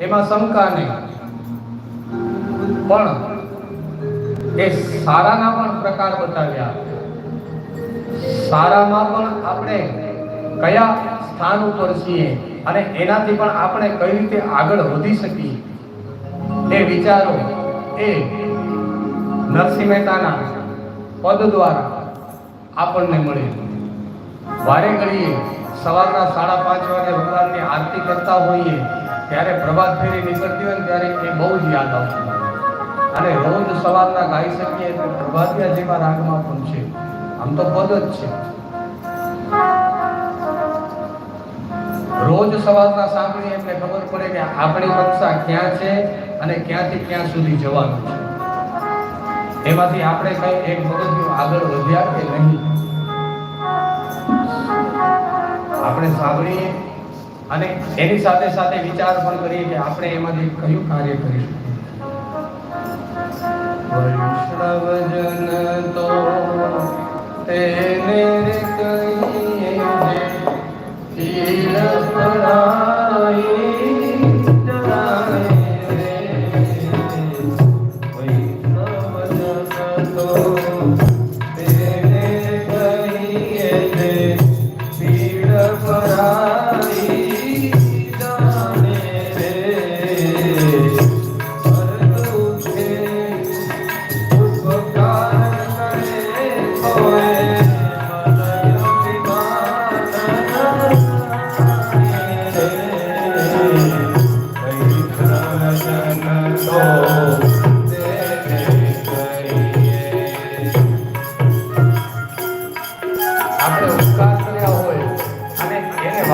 એમાં શંકા નહીં. પણ એ સારાના પણ પ્રકાર બતાવ્યા. સારામાં પણ આપણે કયા સ્થાન ઉપર છીએ અને એનાથી પણ આપણે કઈ રીતે આગળ વધી શકીએ? એ વિચારો એ નરસિંહ મહેતાના પદ દ્વારા આપણને મળે. વારે ઘડીએ સવારના સાડા પાંચ વાગે ભગવાનની આરતી કરતા હોઈએ, ત્યારે પ્રભાત ફેરી નીકળતી હોય ને ત્યારે એ બહુ જ યાદ આવતું અને રોજ સવારના ગાઈ શકીએ એટલે પ્રભાતિયા જેવા રાગમાં પણ છે. આમ તો પદ જ છે. રોજ સવારના સાંભળીએ એટલે ખબર પડે કે આપણી કક્ષા ક્યાં છે અને ક્યાંથી ક્યાં સુધી જવાનું છે. એમાંથી આપણે કઈ એક પગથિયું આગળ વધ્યા કે નહીં? આપણે સાંભળીએ અને એની સાથે સાથે વિચાર પણ કરીએ કે આપણે એમાંથી કયું કાર્ય કરીશું. વૈષ્ણવજન તો તેને કહીએ પીડ પીડ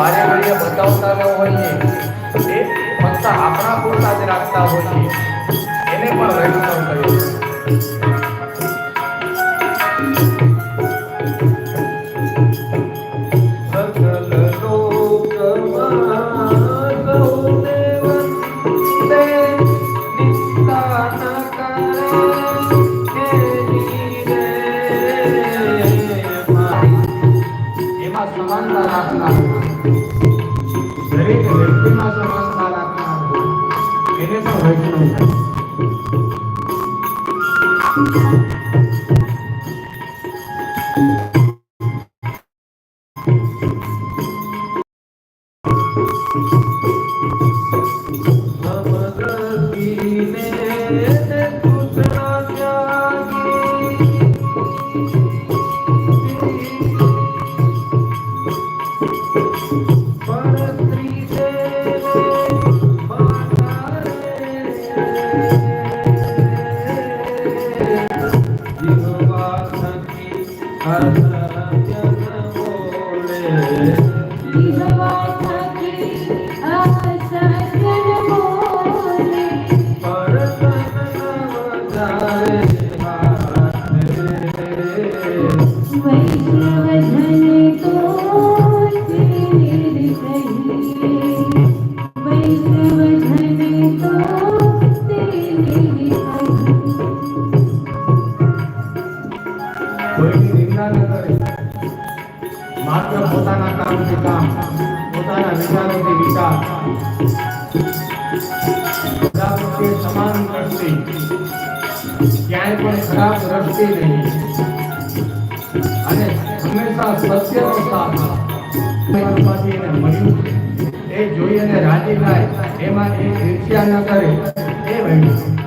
વારે ઘડીએ બતાવતા ન હોઈએ. એ ફક્ત આપણા પૂરતા જ રાખતા હોઈએ. એને પણ વૈષ્ણવ કહે મારી. એમાં સમાનતા રાખનાર દરેક વ્યક્તિમાં સમાનતા રાખનાર એને પણ વૈષ્ણવ માત્ર પોતાના કામથી કામ. પોતાના વિચારોથી વિચાર. બધા પ્રત્યે સમાન ક્યાંય પણ ખરાબ દ્રષ્ટિ નહીં. એ જોઈ અને રાજી થાય એમાં એ ઈર્ષ્યા ન કરે એ વૈષ્ણવ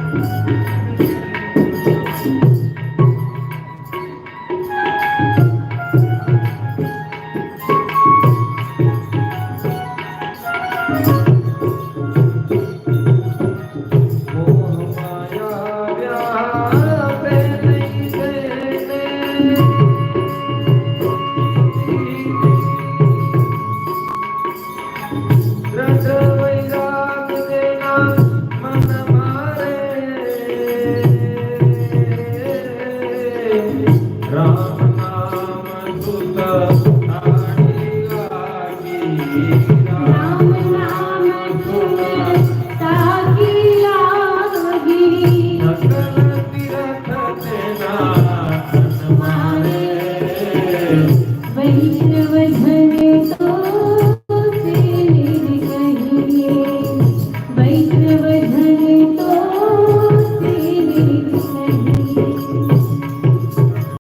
누가